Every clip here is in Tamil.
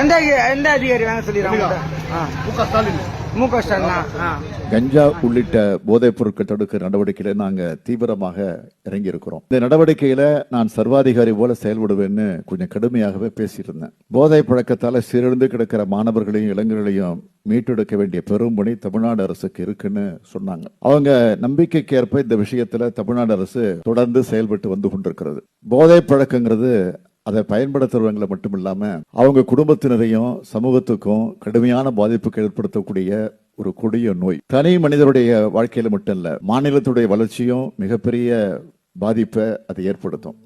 எந்த எந்த அதிகாரி வாங்க சொல்லிடுறாங்க மு க ஸ்டாலின். மு க ஸ்டாலினா? ஆ. கஞ்சா உள்ளிட்ட போதைப் பொருட்கள் தடுக்கிற நடவடிக்கையில நாங்க தீவிரமாக இறங்கி இருக்கிறோம் இந்த நடவடிக்கையில நான் சர்வாதிகாரி போல செயல்படுவேன்னு கொஞ்சம் கடுமையாகவே பேசியிருந்தேன். போதை பழக்கத்தால சீரழிந்து கிடக்கிற மாணவர்களையும் இளைஞர்களையும் மீட்டெடுக்க வேண்டிய பெரும் பணி தமிழ்நாடு அரசுக்கு இருக்குன்னு சொன்னாங்க. அவங்க நம்பிக்கைக்கு ஏற்ப இந்த விஷயத்துல தமிழ்நாடு அரசு தொடர்ந்து செயல்பட்டு வந்து கொண்டிருக்கிறது. போதை பழக்கங்கிறது அதை பயன்படுத்துறவங்களை மட்டும் இல்லாமல் அவங்க குடும்பத்தினரையும் சமூகத்துக்கும் கடுமையான பாதிப்புக்கு ஏற்படுத்தக்கூடிய ஒரு கொடிய நோய். தனி மனிதருடைய வாழ்க்கையில மட்டும் இல்ல மாநிலத்துடைய வளர்ச்சியும் மிகப்பெரிய பாதிப்பை அதை ஏற்படுத்தும்.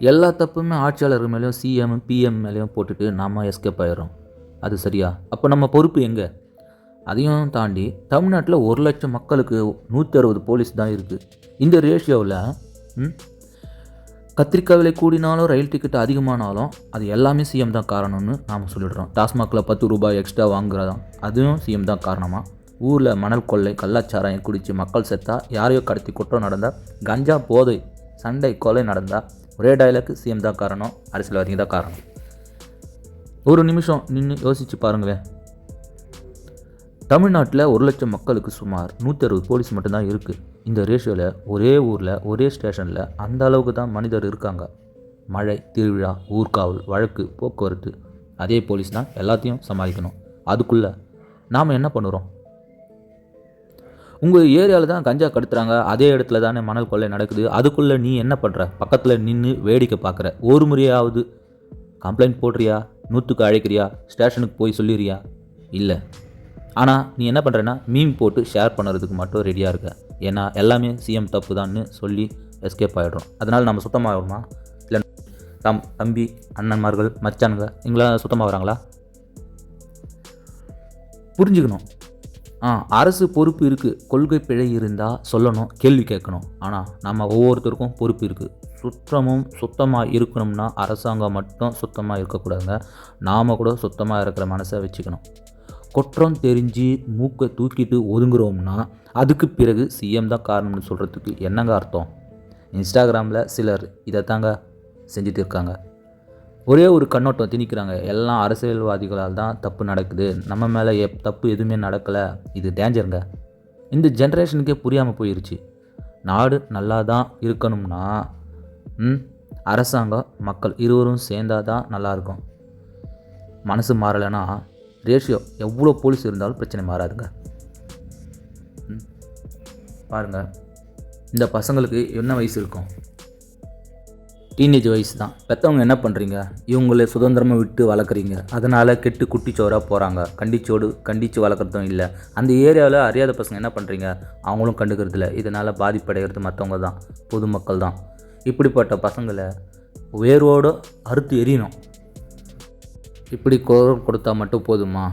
எல்லா தப்புமே ஆட்சியாளர் மேலேயும் சிஎம் பிஎம் மேலேயும் போட்டுட்டு நாம எஸ்கேப் ஆயிடும் அது சரியா? அப்போ நம்ம பொறுப்பு எங்கே? அதையும் தாண்டி தமிழ்நாட்டில் ஒரு லட்சம் மக்களுக்கு நூற்றி அறுபது போலீஸ் தான் இருக்குது இந்த ரேஷியோவில் கத்திரிக்காய் விலை கூடினாலும் ரயில் டிக்கெட் அதிகமானாலும் அது எல்லாமே சிஎம் தான் காரணம்னு நாம் சொல்லிடுறோம். டாஸ்மாகில் பத்து ரூபாய் எக்ஸ்ட்ரா வாங்குறதா அதுவும் சிஎம் தான் காரணமாக ஊரில் மணல் கொள்ளை கள்ளச்சாராயம் குடித்து மக்கள் செத்தா யாரையோ கடத்தி குற்றம் நடந்தால் கஞ்சா போதை சண்டை கொலை நடந்தால் ஒரே டயலாக்கு சிஎம் தான் காரணம் அரசியல்வாதிங்க தான் காரணம். ஒரு நிமிஷம் நின்று யோசிச்சு பாருங்களேன். தமிழ்நாட்டில் ஒரு லட்சம் மக்களுக்கு சுமார் நூற்றி அறுபது போலீஸ் மட்டும்தான் இருக்குது இந்த ரேஷியோவில் ஒரே ஊரில் ஒரே ஸ்டேஷனில் அந்த அளவுக்கு தான் மனிதர் இருக்காங்க. மழை திருவிழா ஊர்காவல் வழக்கு போக்குவரத்து அதே போலீஸ் தான் எல்லாத்தையும் சமாளிக்கணும். அதுக்குள்ளே நாம் என்ன பண்ணுறோம்? உங்கள் ஏரியாவில் தான் கஞ்சா கடத்துறாங்க அதே இடத்துல தானே மணல் கொள்ளை நடக்குது அதுக்குள்ளே நீ என்ன பண்ணுற பக்கத்தில் நின்று வேடிக்கை பார்க்குற. ஒரு முறையாவது கம்ப்ளைண்ட் போடுறியா? நூற்றுக்கு அழைக்கிறியா? ஸ்டேஷனுக்கு போய் சொல்லிடுறியா இல்லை. ஆனால் நீ என்ன பண்ணுறேன்னா மீம் போட்டு ஷேர் பண்ணுறதுக்கு மட்டும் ரெடியாக இருக்க. ஏன்னா எல்லாமே சிஎம் தப்பு தான்னு சொல்லி எஸ்கேப் ஆகிடுறோம் அதனால் நம்ம சுத்தமாகணுமா இல்லை தம் தம்பி அண்ணன்மார்கள் மச்சானுங்க இவங்களாம் சுத்தமாக வராங்களா? புரிஞ்சுக்கணும். ஆ அரசு பொறுப்பு இருக்குது கொள்கை பிழை இருந்தால் சொல்லணும் கேள்வி கேட்கணும். ஆனால் நம்ம ஒவ்வொருத்தருக்கும் பொறுப்பு இருக்குது சுற்றமும் சுத்தமாக இருக்கணும்னா அரசாங்கம் மட்டும் சுத்தமாக இருக்கக்கூடாதுங்க. நாம் கூட சுத்தமாக இருக்கிற மனசை வச்சுக்கணும். குற்றம் தெரிஞ்சு மூக்கை தூக்கிட்டு ஒதுங்குறோம்னா அதுக்கு பிறகு சிஎம் தான் காரணம்னு சொல்கிறதுக்கு என்னங்க அர்த்தம்? இன்ஸ்டாகிராமில் சிலர் இதை தாங்க செஞ்சுட்டு இருக்காங்க ஒரே ஒரு கண்ணோட்டம் திணிக்கிறாங்க. எல்லாம் அரசியல்வாதிகளால் தான் தப்பு நடக்குது. நம்ம மேலே எப் தப்பு எதுவுமே நடக்கலை. இது டேஞ்சருங்க இந்த ஜென்ரேஷனுக்கே புரியாமல் போயிருச்சு. நாடு நல்லா தான் இருக்கணும்னா ம், அரசாங்கம் மக்கள் இருவரும் சேர்ந்தாதான் தான் நல்லாயிருக்கும். மனசு மாறலைன்னா ரேஷியோ எவ்வளோ போலீஸ் இருந்தாலும் பிரச்சனை மாறாதுங்க. பாருங்கள் இந்த பசங்களுக்கு என்ன வயசு இருக்கும்? டீனேஜ் வயசு தான். பெற்றவங்க என்ன பண்ணுறீங்க இவங்களை சுதந்திரமாக விட்டு வளர்க்குறீங்க. அதனால் கெட்டு குட்டிச்சோராக போகிறாங்க கண்டிச்சோடு கண்டித்து வளர்க்குறதும் இல்லை. அந்த ஏரியாவில் அறியாத பசங்க என்ன பண்ணுறீங்க அவங்களும் கண்டுக்கிறது இல்லை. இதனால் பாதிப்படைகிறது மற்றவங்க தான். பொதுமக்கள் தான். இப்படிப்பட்ட பசங்களை வேரோடு அறுத்து எரியணும் இப்படி குரல் கொடுத்தா மட்டும் போதுமா?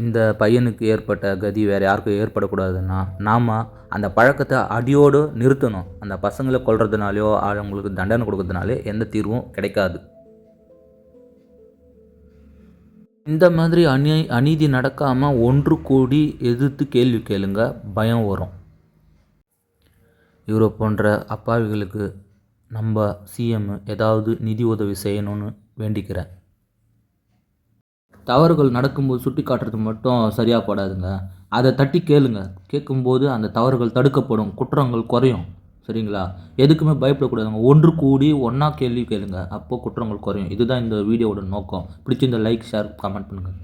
இந்த பையனுக்கு ஏற்பட்ட கதி வேறு யாருக்கும் ஏற்படக்கூடாதுன்னா நாம் அந்த பழக்கத்தை அடியோடு நிறுத்தணும். அந்த பசங்களை கொள்றதுனாலையோ அவங்களுக்கு தண்டனை கொடுக்கறதுனாலே எந்த தீர்வும் கிடைக்காது. இந்த மாதிரி அநீ அநீதி நடக்காமல் ஒன்று கூடி எதிர்த்து கேள்வி கேளுங்க பயம் வரும். இவரை போன்ற அப்பாவிகளுக்கு நம்ம சிஎம் ஏதாவது நிதி உதவி செய்யணும்னு வேண்டிக்கிறேன். தவறுகள் நடக்கும்போது சுட்டி காட்டுறது மட்டும் சரியாக படாதுங்க. அதை தட்டி கேளுங்க. கேட்கும்போது அந்த தவறுகள் தடுக்கப்படும். குற்றங்கள் குறையும். சரிங்களா? எதுக்குமே பயப்படக்கூடாதுங்க. ஒன்று கூடி ஒன்றா கேள்வி கேளுங்க. அப்போது குற்றங்கள் குறையும். இதுதான் இந்த வீடியோவோட நோக்கம். பிடிச்சிருந்த லைக் ஷேர் கமெண்ட் பண்ணுங்கள்